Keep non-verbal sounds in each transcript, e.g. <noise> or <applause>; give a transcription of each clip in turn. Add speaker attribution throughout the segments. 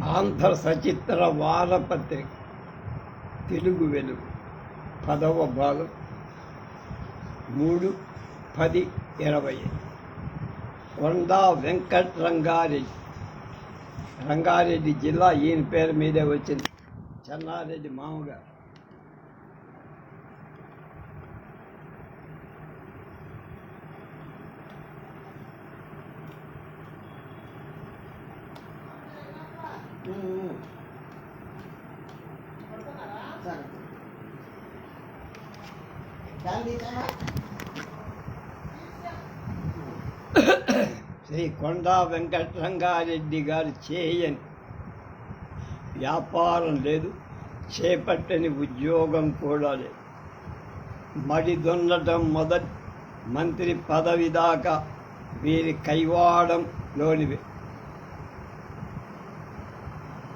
Speaker 1: ఆంధ్ర సచిత్ర వారపత్రిక తెలుగు వెలుగు పదవ భాగం మూడు పది ఇరవై వందా వెంకట్ రంగారెడ్డి రంగారెడ్డి జిల్లా ఈయన పేరు మీదే వచ్చింది. చెన్నారెడ్డి మామగారు. <coughs> శ్రీ కొండా వెంకటరంగారెడ్డి గారు చేయని వ్యాపారం లేదు చేపట్టని ఉద్యోగం కూడా లేదు. మడి దున్నటం మొదటి మంత్రి పదవి దాకా వీరి కైవాడంలోనివి.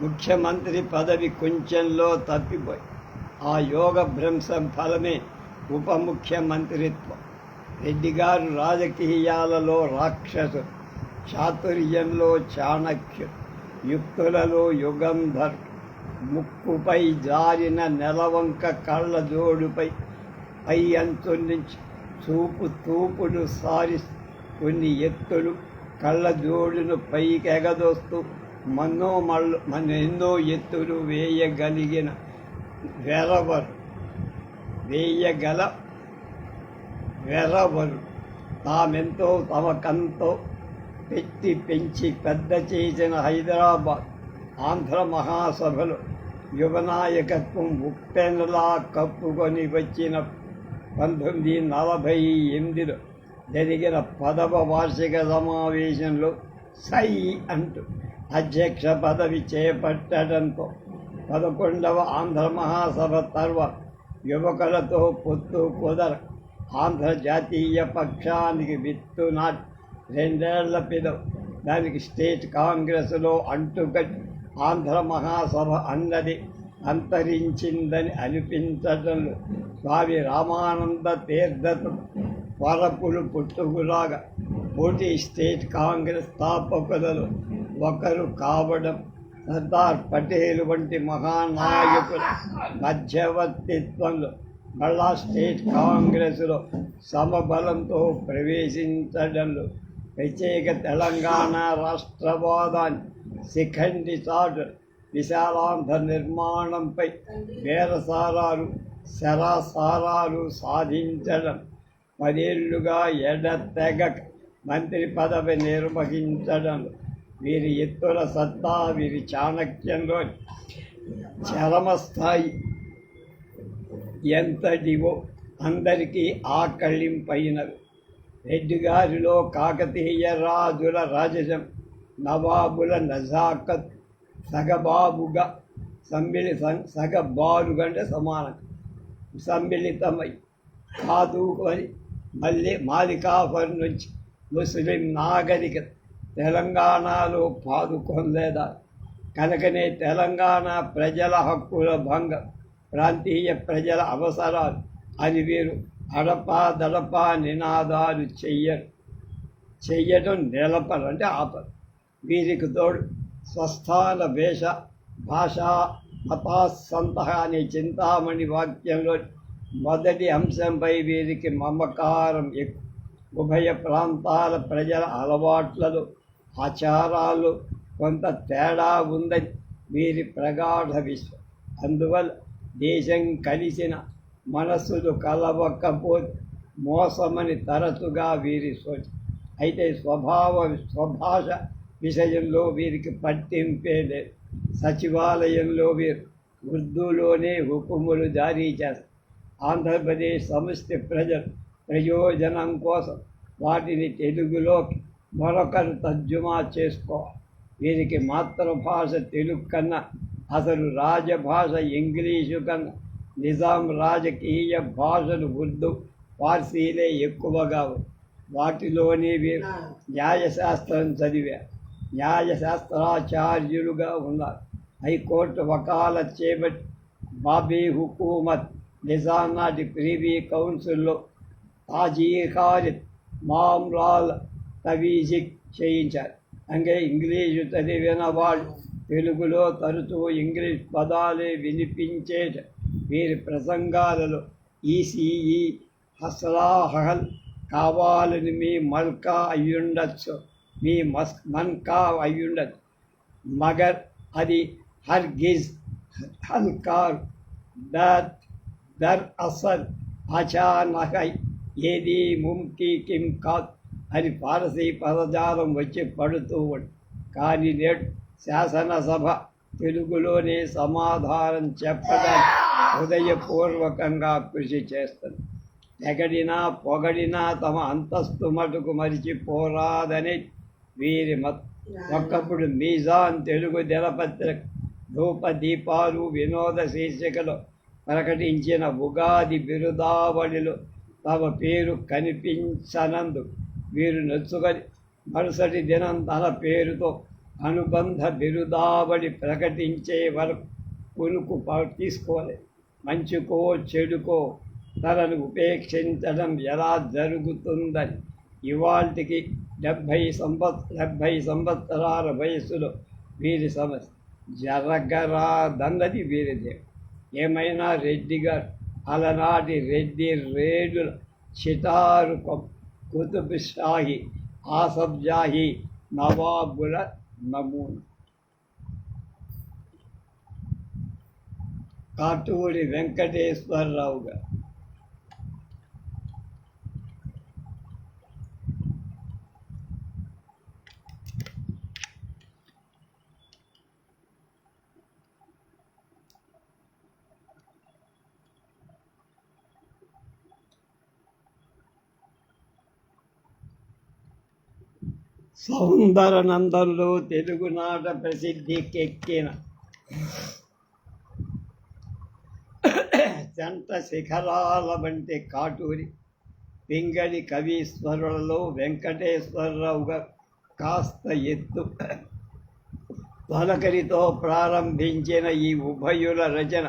Speaker 1: ముఖ్యమంత్రి పదవి కొంచెంలో తప్పిపోయి ఆ యోగ భ్రంశం ఫలమే ఉప ముఖ్యమంత్రిత్వం. రెడ్డి గారు రాజకీయాలలో రాక్షసు చాతుర్యంలో చాణక్యుడు యుక్తులలో యుగంధర్ ముక్కుపై జారిన నెలవంక కళ్ళ జోడుపై పై అంచు నుంచి చూపు తూపులు సారి కొన్ని ఎత్తులు కళ్ళ జోడును పైకి ఎగదోస్తూ మన్నో మళ్ళు మన ఎన్నో ఎత్తులు వేయగలిగిన వెరవరు. వేయగల వెరవరు. తామెంతో తమకంతో పెట్టి పెంచి పెద్ద చేసిన హైదరాబాద్ ఆంధ్ర మహాసభలో యువనాయకత్వం ఉప్పెనలా కప్పుకొని వచ్చిన పంతొమ్మిది నలభై ఎనిమిదిలో జరిగిన పదవ వార్షిక సమావేశంలో సై అంటూ అధ్యక్ష పదవి చేపట్టడంతో పదకొండవ ఆంధ్ర మహాసభ తర్వ యువకులతో పొత్తు కుదర ఆంధ్ర జాతీయ పక్షానికి విత్తు నాటి రెండేళ్ళ పిదవు దానికి స్టేట్ కాంగ్రెస్లో అంటుకట్టి ఆంధ్ర మహాసభ అన్నది అంతరించిందని అనిపించడంలో స్వామి రామానంద తీర్థత వరపులు పుట్టుకులాగా పోటీ స్టేట్ కాంగ్రెస్ స్థాపకులలో ఒకరు కావడం సర్దార్ పటేల్ వంటి మహానాయకుల మధ్యవర్తిత్వంలో మళ్ళా స్టేట్ కాంగ్రెస్లో సమబలంతో ప్రవేశించడంలో ప్రత్యేక తెలంగాణ రాష్ట్రవాదాన్ని శిఖండి చాటు విశాలాంధ్ర నిర్మాణంపై వేరసారాలు శరాసారాలు సాధించడం పదేళ్ళుగా ఎడతెగక మంత్రి పదవి నిర్వహించడం వీరి ఎత్తుల సత్తా వీరి చాణక్యంలో చరమస్థాయి ఎంతటివో అందరికీ ఆకళింపైనవి. రెడ్డిగారిలో కాకతీయ రాజుల రాజజం నవాబుల నజాకత్ సగబాబుగా సమ్మిళి సగబాలుగంటే సమానం సమ్మిళితమై కాదు మళ్ళీ మాలికాఫర్ నుంచి ముస్లిం నాగరికత తెలంగాణలో పాదుకొనలేదా కనుకనే తెలంగాణ ప్రజల హక్కుల భంగం ప్రాంతీయ ప్రజల అవసరాలు అని వీరు అడపా దడపా నినాదాలు చెయ్యరు చెయ్యడం నిలపరు అంటే ఆపరు వీరికి తోడు స్వస్థాన వేష భాషా మతాసంత అనే చింతామణి వాక్యంలో మొదటి అంశంపై వీరికి మమకారం ఎక్కువ ఉభయ ప్రాంతాల ప్రజల అలవాట్లలో ఆచారాలు కొంత తేడా ఉందని వీరి ప్రగాఢ విశ్వం. అందువల్ల దేశం కలిసిన మనస్సులు కలవకపోతే మోసమని తరచుగా వీరి సోచ. అయితే స్వభావ స్వభాష విషయంలో వీరికి పట్టింపే లేదు. సచివాలయంలో వీరు ఉర్దూలోనే హుకుములు జారీ చేస్తారు. ఆంధ్రప్రదేశ్ సమస్త ప్రజలు ప్రయోజనం కోసం వాటిని తెలుగులోకి మరొకరు తర్జుమా చేసుకోవాలి వీరికి మాతృభాష తెలుగు కన్నా అసలు రాజభాష ఇంగ్లీషు కన్నా నిజాం రాజకీయ భాషలు ఉర్దూ పార్సీలే ఎక్కువగా వాటిలోనే వీరు న్యాయశాస్త్రం చదివారు న్యాయశాస్త్రాచార్యులుగా ఉన్నారు. హైకోర్టు వకాలత్ చేపట్టి బాబీ హుకూమత్ నిజాం నాటి ప్రీవీ కౌన్సిల్లో తాజీకారి మామ్లాల్ తవీజిక్ చేయించారు. అంటే ఇంగ్లీషు చదివిన వాళ్ళు తెలుగులో తరచూ ఇంగ్లీష్ పదాలే వినిపించేట. వీరి ప్రసంగాలలో ఈసీఈ హస్లాహల్ కావాలని మీ మల్కా అయ్యుండొచ్చు. మీ మస్ మన్కా అయ్యుండదు మగర్ అది హర్గిజ్ హల్కార్ దర్ దర్ అసల్ అచానహై ఏది ముంకి కిం కాదు అని పారసీ పదజాలం వచ్చి పడుతూ ఉంది కానీ నేడు శాసనసభ తెలుగులోనే సమాధానం చెప్పడానికి హృదయపూర్వకంగా కృషి చేస్తుంది. ఎగడినా పొగడినా తమ అంతస్తు మటుకు మరిచిపోరాదని వీరి మత్ ఒకప్పుడు మీజాన్ తెలుగు దినపత్రిక ధూపదీపాలు వినోద శీర్షికలో ప్రకటించిన ఉగాది బిరుదావళిలో తమ పేరు కనిపించనందు వీరు నచ్చుకొని మరుసటి దినం తన పేరుతో అనుబంధ బిరుదావళి ప్రకటించే వరకు కొనుకు తీసుకోలే. తీసుకోలేదు మంచుకో చెడుకో తనను ఉపేక్షించడం ఎలా జరుగుతుందని ఇవాళకి డెబ్భై సంవత్ డెబ్భై సంవత్సరాల వయసులో వీరి సమస్య. జరగరాదన్నది వీరిదే ఏమైనా రెడ్డి గారు అలనాటి రెడ్డి రేడుల చిటారు కుతుబ్షాహి కుతుబ్ నవాబుల నమూనా. కాటూరి వెంకటేశ్వరరావు గారు సౌందరనందంలో తెలుగునాట ప్రసిద్ధికెక్కిన జంట శిఖరాల వంటి కాటూరి పింగళి కవీశ్వరులలో వెంకటేశ్వరరావుగా కాస్త ఎత్తు. పలకరితో ప్రారంభించిన ఈ ఉభయుల రచన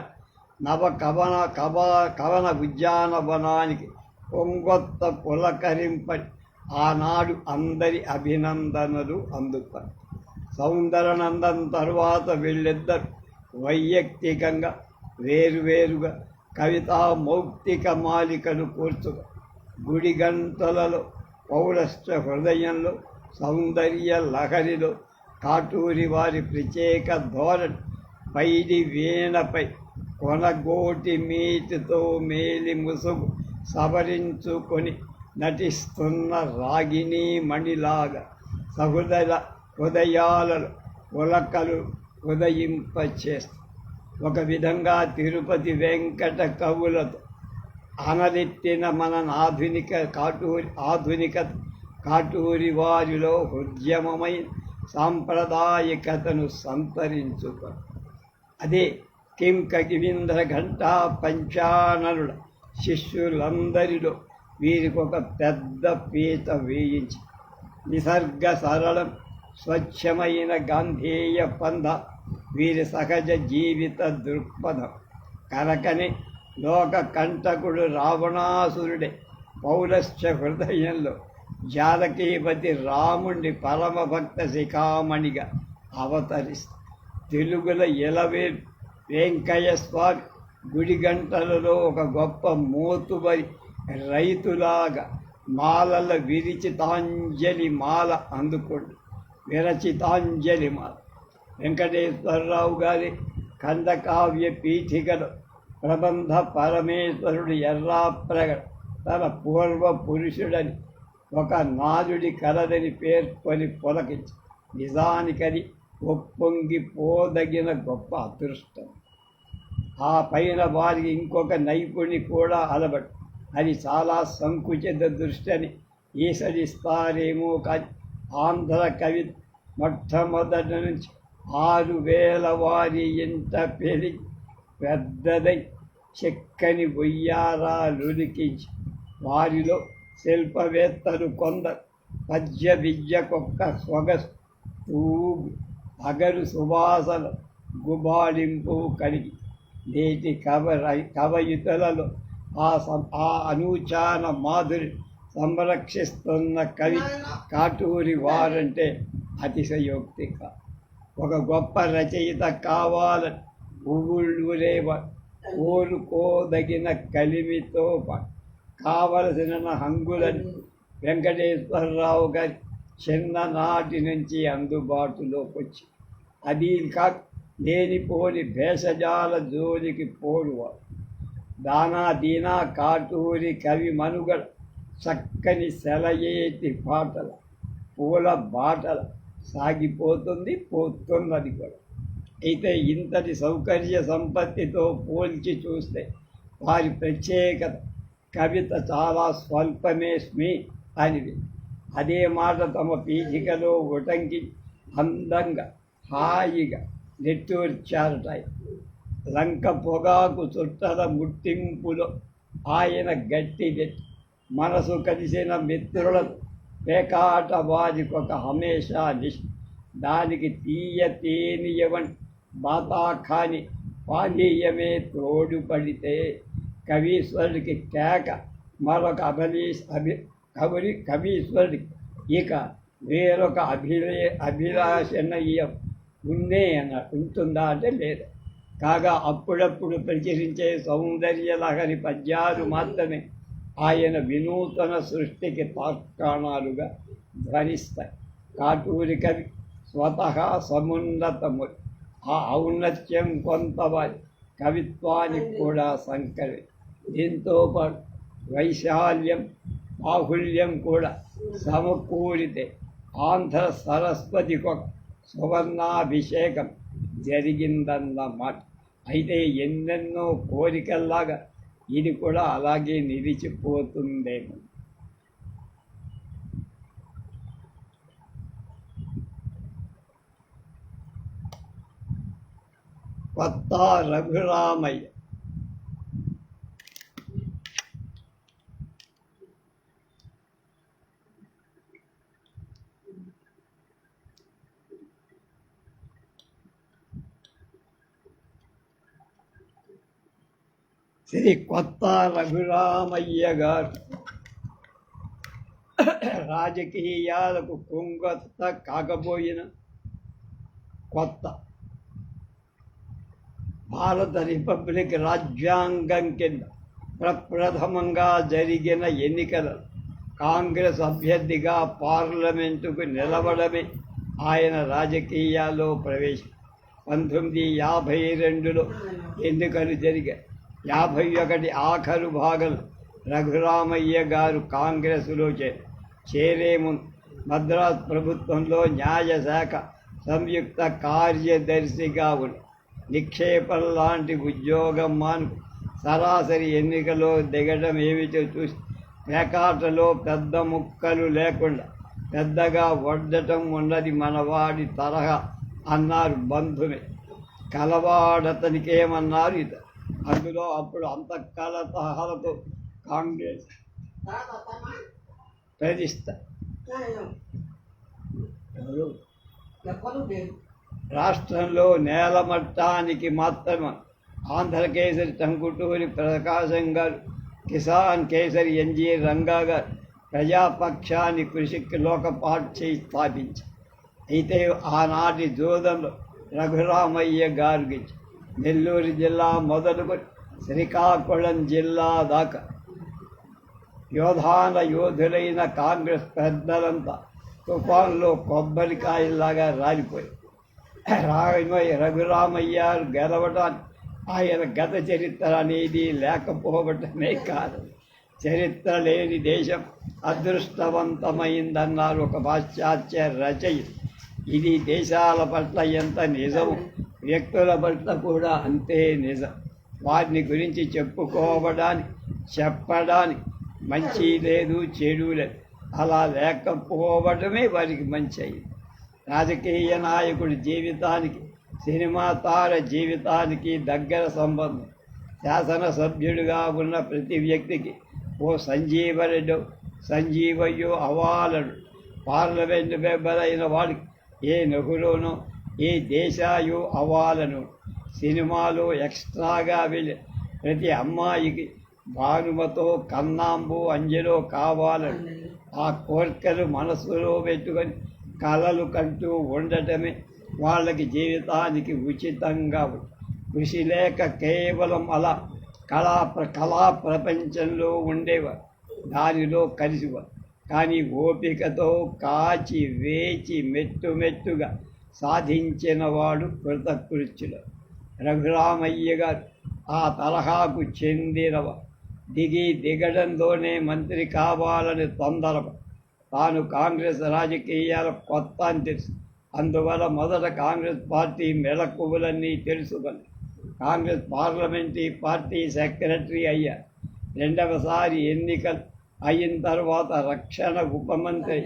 Speaker 1: నవ కవన కవ కవన ఉద్యానవనానికి పొంగొత్త పులకరింపని ఆనాడు అందరి అభినందనలు అందుతారు సౌందరనందన్ తరువాత వీళ్ళిద్దరు వైయక్తికంగా వేరువేరుగా కవితా మౌక్తిక మాలికను కూర్చుగా. గుడి గంటలలో పౌరస్త్య హృదయంలో సౌందర్య లహరిలో కాటూరి వారి ప్రత్యేక ధోరణి పైడి వీణపై కొనగోటి మీటితో మేలి ముసుగు సవరించుకొని నటిస్తున్న రాగిణి మణిలాగా సహృదయ హృదయాలలో ఉలకలు ఉదయింపచేస్తూ ఒక విధంగా తిరుపతి వెంకట కవులతో అనలెత్తిన మన ఆధునిక కాటూరి ఆధునికత కాటూరి వారిలో హృద్యమమైన సాంప్రదాయికతను సంతరించుక. అదే కిం కగివీంద్ర ఘంటా పంచాననుడ శిష్యులందరిలో వీరికి ఒక పెద్ద పీత వేయించి నిసర్గ సరళం స్వచ్ఛమైన గాంధేయ పంద వీరి సహజ జీవిత దృక్పథం. కరకని లోక కంటకుడు రావణాసురుడే పౌరస్య హృదయంలో జానకీపతి రాముణ్ణి పరమభక్త శిఖామణిగా అవతరిస్తూ. తెలుగుల ఎలవే వెంకయ్య స్వామి గుడి గంటలలో ఒక గొప్ప మోతుబరి రైతులాగా మాలల విరిచితాంజలి మాల అందుకోండి. విరచితాంజలి మాల. వెంకటేశ్వరరావు గారి కందకావ్య పీఠికలు ప్రబంధ పరమేశ్వరుడు ఎర్రాప్రగడ తన పూర్వ పురుషుడని ఒక నాదుడి కలదని పేర్కొని పొలకించి నిజానికది ఒప్పొంగి పోదగిన గొప్ప అదృష్టం. ఆ పైన వారికి ఇంకొక నైపుణ్ణి కూడా అలబడు అది చాలా సంకుచిత దృష్టి అని ఈసడిస్తారేమో కానీ ఆంధ్ర కవి మొట్టమొదటి నుంచి ఆరు వేల వారి ఇంట పెరిగి పెద్దదై చెక్కని ఉయ్యారాలులికించి వారిలో శిల్పవేత్తలు కొందరు. పద్య విద్యకొక్క సొగసు తూగు అగరు సువాసన గుబాళింపు కలిగి నేటి కవ కవయితలలో ఆ సం- ఆ అనూచాన మాధురి సంరక్షిస్తున్న కవి కాటూరి వారంటే అతిశయోక్తి ఒక గొప్ప రచయిత కావాల ఊళ్ళూరేవ కోరుకోదగిన కలిమితో కావలసిన హంగులని వెంకటేశ్వరరావు గారి చిన్ననాటి నుంచి అందుబాటులోకి వచ్చి అది కాక లేనిపోని భేషజాల జోలికి పోరువారు. దానా దీనా కాటూరి కవి మనుగడ చక్కని సెలయేటి పాటల పూల బాటల. సాగిపోతుంది పోతున్నది కూడా. అయితే ఇంతటి సౌకర్య సంపత్తితో పోల్చి చూస్తే వారి ప్రత్యేకత కవిత చాలా స్వల్పమే స్మి అనివి. అదే మాట తమ పీఠికలో ఉటంకి అందంగా హాయిగా నెట్టూర్చారటాయి లంక పొగాకు చుట్టల ముట్టింపులో. ఆయన గట్టి మనసు కలిసిన మిత్రుల పేకాట వారికొక హమేషా నిష్. దానికి తీయ తేనియవన్ బాతాఖాని పానీయమే తోడుపడితే కవీశ్వరుడికి కేక మరొక అభిలీ అభి కబురి కవీశ్వరుడికి ఇక వేరొక అభిలే అభిలాషణ ఉందే అన్న ఉంటుందా అంటే లేదు. కాగా అప్పుడప్పుడు ప్రచురించే సౌందర్య లహరి పద్యాలు మాత్రమే ఆయన వినూతన సృష్టికి తాత్కాణాలుగా ధ్వనిస్తాయి. కాటూరి కవి స్వతహా సమున్నతము ఆ ఔన్నత్యం కొంతవారి కవిత్వానికి కూడా సంకలి. దీంతో పాటు వైశాల్యం బాహుల్యం కూడా సమకూరితే ఆంధ్ర సరస్వతికొక సువర్ణాభిషేకం జరిగిందన్నమాట అయితే ఎన్నెన్నో కోరికల్లాగా ఇది కూడా అలాగే నిలిచిపోతుందేమో. కొత్త రఘురామయ్య శ్రీ కొత్త రఘురామయ్య గారు. రాజకీయాలకు కొంగొత్త కాకపోయిన కొత్త. భారత రిపబ్లిక్ రాజ్యాంగం కింద ప్రప్రథమంగా జరిగిన ఎన్నికల కాంగ్రెస్ అభ్యర్థిగా పార్లమెంటుకు నిలవడమే ఆయన రాజకీయాల్లో ప్రవేశం. పంతొమ్మిది యాభై రెండులో ఎన్నికలు జరిగాయి. యాభై ఒకటి ఆఖరు భాగం రఘురామయ్య గారు కాంగ్రెస్లో చేరి చేరే మద్రాస్ ప్రభుత్వంలో న్యాయశాఖ సంయుక్త కార్యదర్శిగా ఉంది నిక్షేపం లాంటి ఉద్యోగం మాను సరాసరి ఎన్నికలో దిగడం ఏమిటో చూసి పేకాటలో పెద్ద ముక్కలు లేకుండా పెద్దగా వడ్డటం ఉన్నది మనవాడి తరహా అన్నారు బంధుమే కలవాడతనికేమన్నారు ఇతను? అందులో అప్పుడు అంత కలతహలతో కాంగ్రెస్ ప్రతిష్ట. రాష్ట్రంలో రాష్ట్రంలో నేలమట్టానికి మాత్రమే ఆంధ్ర కేసరి టంకుటూరి ప్రకాశం గారు కిసాన్ కేసరి ఎన్జి రంగా గారు ప్రజాపక్షాన్ని కృషికి లోకపాఠ్య స్థాపించారు. అయితే ఆనాటి జోదంలో రఘురామయ్య గారికి నెల్లూరు జిల్లా మొదలుకొని శ్రీకాకుళం జిల్లా దాకా. యోధాన యోధులైన కాంగ్రెస్ పెద్దలంతా తుఫాన్లో కొబ్బరికాయలాగా రాలిపోయి. రామయ్య రఘురామయ్య గెలవడానికి ఆయన గత చరిత్ర అనేది లేకపోవటమే కాదు. చరిత్ర లేని దేశం అదృష్టవంతమైందన్నారు ఒక పాశ్చాత్య రచయిత. ఇది దేశాల పట్ల ఎంత నిజం? వ్యక్తుల పట్ల కూడా అంతే నిజం. వారిని గురించి చెప్పుకోవడానికి చెప్పడానికి మంచి లేదు చెడు లేదు. అలా లేకపోవడమే వారికి మంచి అయింది రాజకీయ నాయకుడి జీవితానికి సినిమా తార జీవితానికి దగ్గర సంబంధం. శాసనసభ్యుడిగా ఉన్న ప్రతి వ్యక్తికి ఓ సంజీవరెడ్డి సంజీవయ్యో అవాలడు పార్లమెంటు మెంబర్ అయిన వాడికి ఏ నగులోనో ఏ దేశాయో అవాలను సినిమాలో ఎక్స్ట్రాగా వెళ్ళి ప్రతి అమ్మాయికి భానుమతో కన్నాంబు అంజలో కావాలని ఆ కోరికలు మనసులో పెట్టుకొని కలలు కంటూ ఉండటమే వాళ్ళకి జీవితానికి ఉచితంగా కృషి లేక కేవలం అలా కళా ప్ర- కళా ప్రపంచంలో ఉండేవారు దానిలో కలిసివారు కానీ ఓపికతో కాచి వేచి మెట్టు మెట్టుగా సాధించిన వాడు కృతకృత్యులు. రఘురామయ్య గారు ఆ తరహాకు చెందినవ. దిగి దిగడంతోనే మంత్రి కావాలని తొందర తాను కాంగ్రెస్ రాజకీయాల కొత్త అని తెలుసు. అందువల్ల మొదట కాంగ్రెస్ పార్టీ మెలకువలన్నీ తెలుసుకొని కాంగ్రెస్ పార్లమెంటరీ పార్టీ సెక్రటరీ అయ్యారు రెండవసారి ఎన్నికలు అయిన తర్వాత రక్షణ ఉపమంత్రి.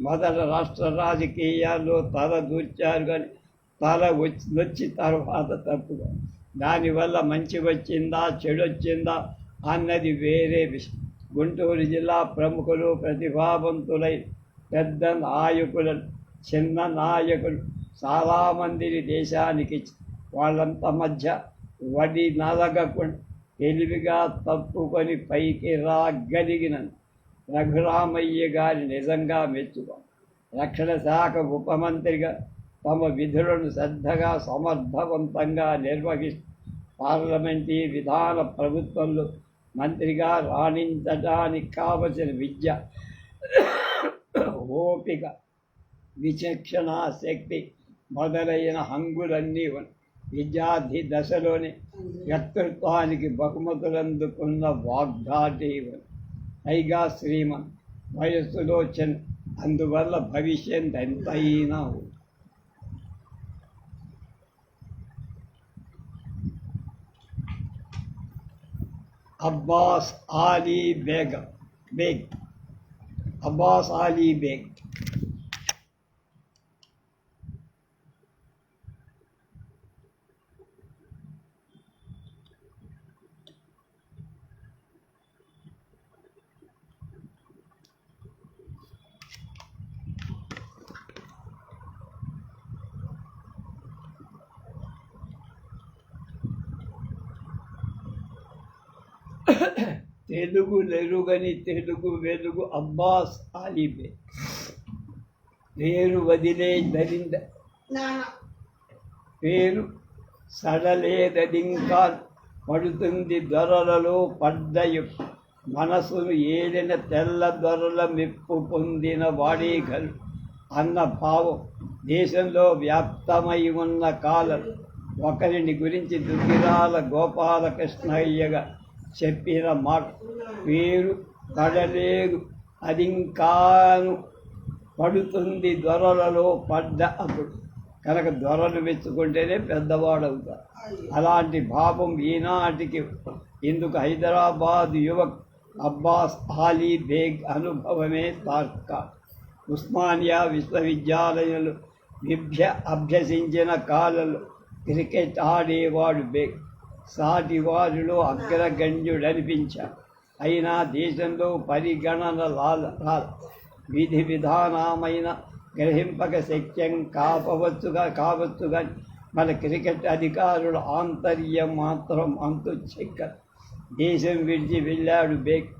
Speaker 1: మొదట రాష్ట్ర రాజకీయాల్లో తల దూర్చారు కానీ తల వచ్చి వచ్చి తర్వాత తప్పుగా దానివల్ల మంచి వచ్చిందా చెడు వచ్చిందా అన్నది వేరే విషయం గుంటూరు జిల్లా ప్రముఖులు ప్రతిభావంతులై పెద్ద నాయకులు చిన్న నాయకులు చాలామందిని దేశానికి వాళ్ళంత మధ్య వడి నలగకుండా తెలివిగా తప్పుకొని పైకి రాగలిగిన రఘురామయ్య గారి నిజంగా మెచ్చుకో రక్షణ శాఖ ఉపమంత్రిగా తమ విధులను శ్రద్ధగా సమర్థవంతంగా నిర్వహిస్తూ పార్లమెంటీ విధాన ప్రభుత్వంలో మంత్రిగా రాణించడానికి కావలసిన విద్య ఓపిక విచక్షణ శక్తి మొదలైన హంగులన్నీ ఉన్నాయి. విద్యార్థి దశలోనే వ్యక్తిత్వానికి బహుమతులందుకున్న అందుకున్న పైగా శ్రీమన్ వయస్సులో చిన్న అందువల్ల భవిష్యత్ ఎంతైనా ఉంది. అబ్బాస్ ఆలీ బేగం బేగ్ అబ్బాస్ ఆలీ బేగ్. తెలుగు నెరుగని తెలుగు వెలుగు అబ్బాస్ ఆలీబే. పేరు వదిలే దరింద పేరు సడలేదడింకా పడుతుంది దొరలలో పడ్డయు. మనసును ఏలిన తెల్ల దొరల మెప్పు పొందిన వాడేగలు అన్న భావం దేశంలో వ్యాప్తమై ఉన్న కాలం. ఒకరిని గురించి దుగ్గిరాల గోపాలకృష్ణయ్యగా చెప్పిన మాట పేరు అది అదింకాను పడుతుంది దొరలలో పడ్డ అప్పుడు కనుక దొరలు మెచ్చుకుంటేనే పెద్దవాడవుతారు అలాంటి భావం ఈనాటికి ఇందుకు హైదరాబాద్ యువక్ అబ్బాస్ ఆలీ బేగ్ అనుభవమే తార్క. ఉస్మానియా విశ్వవిద్యాలయంలో విభ్య అభ్యసించిన కాలంలో క్రికెట్ ఆడేవాడు బేగ్. సాటి వారిలో అగ్రగణ్యుడనిపించాడు అయినా దేశంలో పరిగణన లాల విధి విధానమైన గ్రహింపక శక్యం కాపవచ్చుగా కావచ్చు కానీ మన క్రికెట్ అధికారుల ఆంతర్యం మాత్రం అంతు చెక్క. దేశం విడిచి వెళ్ళాడు బేక్.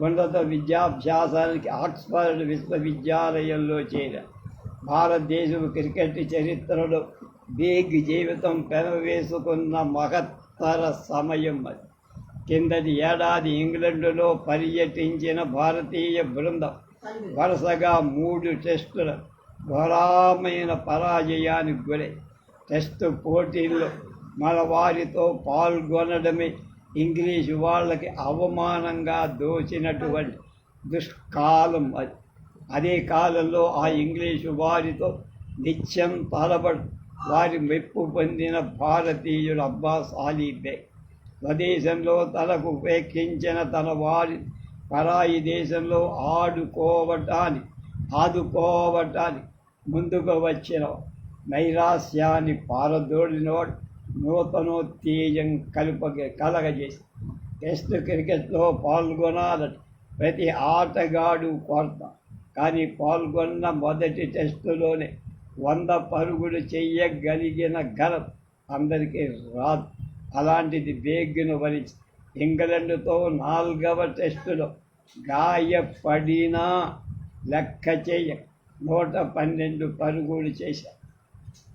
Speaker 1: ఉన్నత విద్యాభ్యాసానికి ఆక్స్ఫర్డ్ విశ్వవిద్యాలయంలో చేరాడు భారతదేశం క్రికెట్ చరిత్రలో బేగ్ జీవితం పెనవేసుకున్న ఉత్తర సమయం అది. కిందటి ఏడాది ఇంగ్లండులో పర్యటించిన భారతీయ బృందం వరుసగా మూడు టెస్టుల ఘోరమైన పరాజయానికి గురై టెస్టు పోటీల్లో మన వారితో పాల్గొనడమే ఇంగ్లీషు వాళ్ళకి అవమానంగా దోచినటువంటి దుష్కాలం అది. అదే కాలంలో ఆ ఇంగ్లీషు వారితో నిత్యం తలబడు వారి మెప్పు పొందిన భారతీయుడు అబ్బాస్ ఆలీబే స్వదేశంలో తనకు ఉపేక్షించిన తన వారి పరాయి దేశంలో ఆడుకోవటాన్ని ఆదుకోవటాన్ని ముందుకు వచ్చిన. నైరాస్యాన్ని పారదోడినోడు నూతనోత్తేజం కలుప కలగజేసి టెస్ట్ క్రికెట్లో పాల్గొనాలని ప్రతి ఆటగాడు కోరత. కానీ పాల్గొన్న మొదటి టెస్టులోనే వంద పరుగులు చెయ్యగలిగిన ఘనత అందరికీ రాదు. అలాంటిది బేగ్ను వరించి ఇంగ్లండ్తో నాలుగవ టెస్టులో గాయపడినా లెక్క చేయ నూట పన్నెండు పరుగులు చేశారు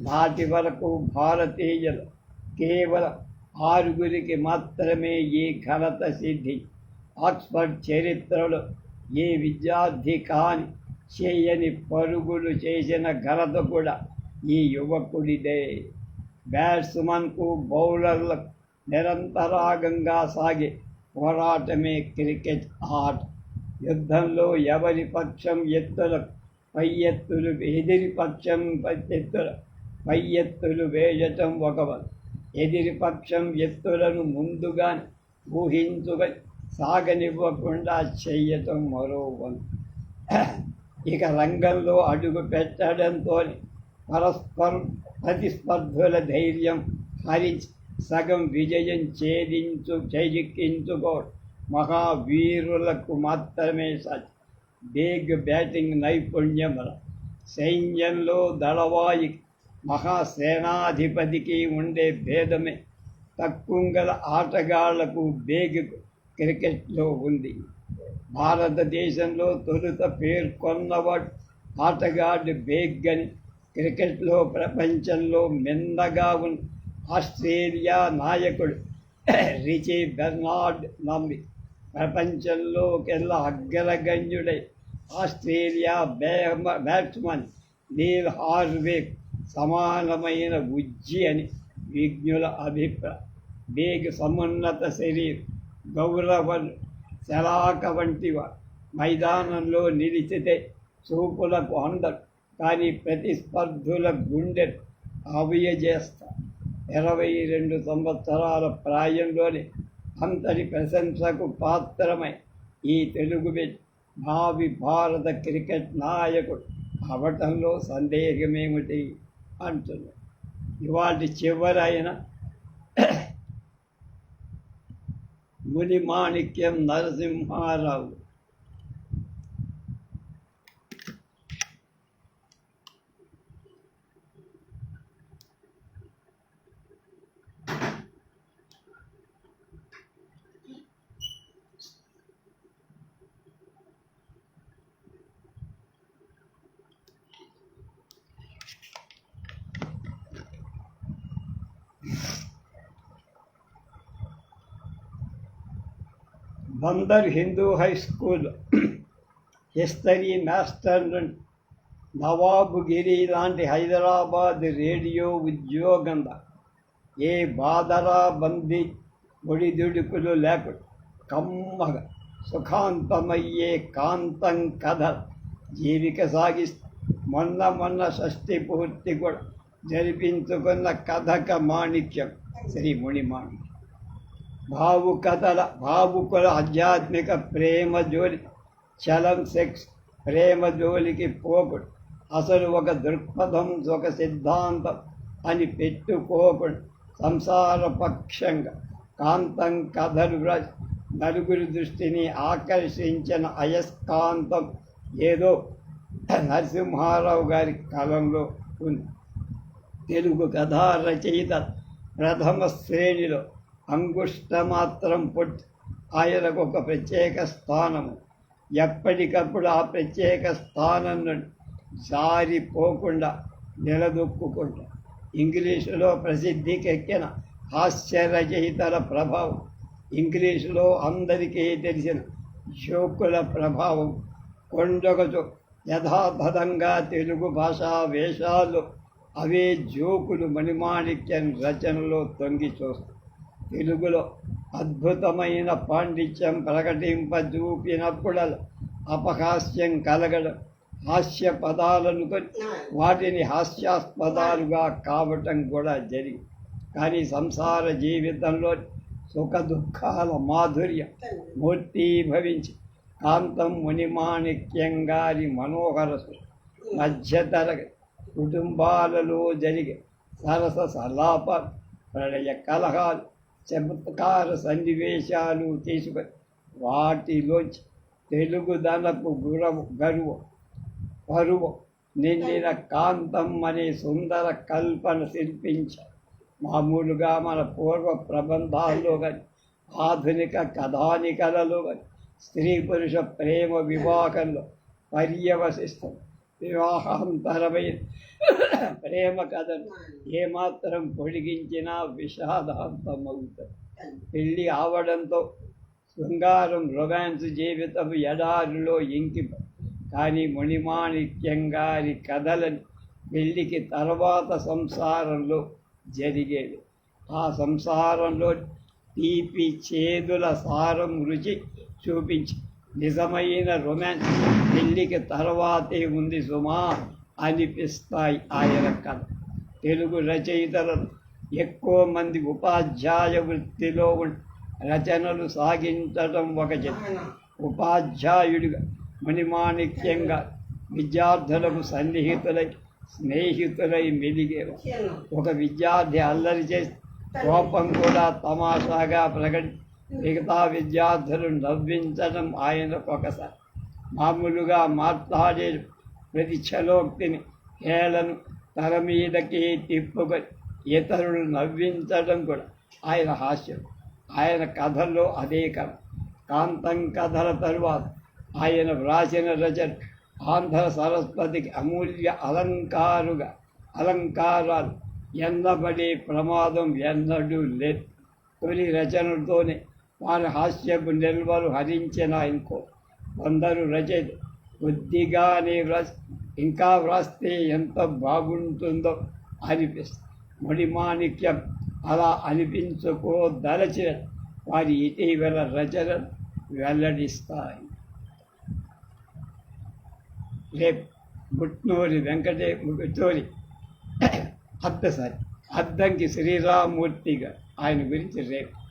Speaker 1: నాటి వరకు భారతీయులు కేవలం ఆరుగురికి మాత్రమే ఈ ఘనత సిద్ధి. ఆక్స్ఫర్డ్ చరిత్రలో ఏ విద్యార్థి కాని చేయని పరుగులు చేసిన ఘనత కూడా ఈ యువకుడిదే. బ్యాట్స్మన్కు బౌలర్లకు నిరంతరాగంగా సాగే పోరాటమే క్రికెట్ ఆట. యుద్ధంలో ఎవరి పక్షం ఎత్తులకు పై ఎత్తులు ఎదిరి పక్షం ఎత్తుల పై ఎత్తులు వేయటం ఒక ఎదిరిపక్షం ఎదిరి పక్షం ఎత్తులను ముందుగా ఊహించుగా సాగనివ్వకుండా చెయ్యటం మరో వన్ ఇక రంగంలో అడుగు పెట్టడంతో పరస్పరం ప్రతిస్పర్ధుల ధైర్యం హరించి సగం విజయం ఛేదించు చేజిక్కించుకో మహావీరులకు మాత్రమే సచ్ బిగ్ బ్యాటింగ్ నైపుణ్యం సైన్యంలో దళవాయి మహాసేనాధిపతికి ఉండే భేదమే. తక్కువ ఆటగాళ్ళకు బేగ్ క్రికెట్లో ఉంది. భారతదేశంలో తొలుత పేర్కొన్న ఆటగాడు బేగ్ అని క్రికెట్లో ప్రపంచంలో మిన్నగా ఉన్న ఆస్ట్రేలియా నాయకుడు రిచి బెర్నార్డ్ నమ్మి ప్రపంచంలోకెల్లా అగ్రగణ్యుడై ఆస్ట్రేలియా బ్యా- బ్యాట్స్మన్ నీల్ హార్వే సమానమైన ఉజ్జి అని విజ్ఞుల అభిప్రాయం బేగ్ సమున్నత శరీర్ గౌరవ శలాక వంటివ మైదానంలో నిలిచితే చూపులకు అందరు కానీ ప్రతిస్పర్ధుల గుండె అవయజేస్తారు ఇరవై రెండు సంవత్సరాల ప్రాయంలోనే అంతటి ప్రశంసకు పాత్రమై ఈ తెలుగు భావి భారత క్రికెట్ నాయకుడు అవటంలో సందేహమేమిటి? అంటున్నాడు ఇవాటి చివరైన Muni Manikyam Narasimha Rao. Bandar Hindu high school. History master నవాబు నవాబుగిరి లాంటి హైదరాబాద్ రేడియో ఉద్యోగం ఏ బాదరా బంది ఒడిదుడుకులు లేకుండా. కమ్మగా సుఖాంతమయ్యే కాంతం కథ జీవిక సాగి మొన్న మొన్న షష్ఠి పూర్తి కూడా జరిపించుకున్న కథక మాణిక్యం శ్రీ ముని భావుకతల భావుకథల భావుకుల ఆధ్యాత్మిక ప్రేమ జోలి చలం సెక్స్ ప్రేమ జోలికి పోకుడు. అసలు ఒక దృక్పథం ఒక సిద్ధాంతం అని పెట్టుకోకుడు. సంసార పక్షంగా కాంతం కథలు వ్రాసి నలుగురి దృష్టిని ఆకర్షించిన అయస్కాంతం ఏదో నరసింహారావు గారి కాలంలో ఉంది. తెలుగు కథా రచయిత ప్రథమ శ్రేణిలో అంగుష్ట మాత్రం పుట్టి ఆయనకు ఒక ప్రత్యేక స్థానము. ఎప్పటికప్పుడు ఆ ప్రత్యేక స్థానం నుండి జారిపోకుండా నిలదొక్కుకుంటా. ఇంగ్లీషులో ప్రసిద్ధికెక్కిన హాస్య రచయితల ప్రభావం. ఇంగ్లీషులో అందరికీ తెలిసిన జోకుల ప్రభావం. కొండొకచు యథాతథంగా తెలుగు భాషా వేషాలు అవే జోకులు మణిమాణిక్యం రచనలో తొంగి చూస్తాయి. తెలుగులో అద్భుతమైన పాండిత్యం ప్రకటింపజూపినప్పుడల్లా అపహాస్యం కలగడం హాస్య పదాలను వాటిని హాస్యాస్పదాలుగా కావటం కూడా జరిగింది కానీ సంసార జీవితంలో సుఖ దుఃఖాల మాధుర్యం మూర్తీభవించి కాంతం మునిమాణిక్యం గారి మనోహర మధ్యతరగతి కుటుంబాలలో జరిగే సరస సలాప ప్రళయ కలహాలు చమత్కార సన్నివేశాలు తీసుకొని వాటిలోంచి తెలుగుదనపు గురవు గరువు పరువు నిండిన కాంతం అనే సుందర కల్పన శిల్పించారు మామూలుగా మన పూర్వ ప్రబంధాల్లో కానీ ఆధునిక కథానికలలో కానీ స్త్రీ పురుష ప్రేమ వివాహంలో పర్యవసిస్తాం. వివాహాంతరమై ప్రేమ కథను ఏమాత్రం పొడిగించినా విషాదాంతమవుతుంది. పెళ్ళి ఆవడంతో శృంగారం రొమాన్స్ జీవితం ఎడారిలో ఇంకి కానీ మణిమాణిక్యంగారి కథలని పెళ్ళికి తర్వాత సంసారంలో జరిగేది ఆ సంసారంలో తీపి చేదుల సారం రుచి చూపించి నిజమైన రొమాన్స్ పెళ్ళికి తర్వాతే ఉంది సుమా అనిపిస్తాయి ఆయన కథ. తెలుగు రచయితలను ఎక్కువ మంది ఉపాధ్యాయ వృత్తిలో రచనలు సాగించడం ఒక జత. ఉపాధ్యాయుడిగా మణిమాణిక్యంగా విద్యార్థులకు సన్నిహితులై స్నేహితులై మెలిగేవారు. ఒక విద్యార్థి అల్లరి చేసి కోపం కూడా తమాషాగా ప్రకటి మిగతా విద్యార్థులు నవ్వించడం ఆయనకు ఒకసారి. మామూలుగా మాట్లాడే ప్రతి చలోక్తిని హేళను తల మీదకి తిప్పుకొని ఇతరులు నవ్వించడం కూడా ఆయన హాస్యం. ఆయన కథల్లో అదే కథ. కాంతం కథల తరువాత ఆయన వ్రాసిన రచన ఆంధ్ర సరస్వతికి అమూల్య అలంకారుగా అలంకారాలు ఎన్నబడే ప్రమాదం ఎన్నడూ లేదు. తొలి రచనలతోనే వారి హాస్యపు నిల్వలు హరించిన ఇంకో కొందరు రచయిత కొద్దిగానే వ్రాసి ఇంకా వ్రాస్తే ఎంత బాగుంటుందో అనిపిస్తుంది. మణిమాణిక్యం అలా అనిపించుకోదలచిన వారి ఇటీవల రచనలు వెల్లడిస్తాయి. రేపు గుట్నూరి వెంకటే గుట్టూరి అద్దసారి అద్దంకి శ్రీరామూర్తిగా ఆయన గురించి రేపు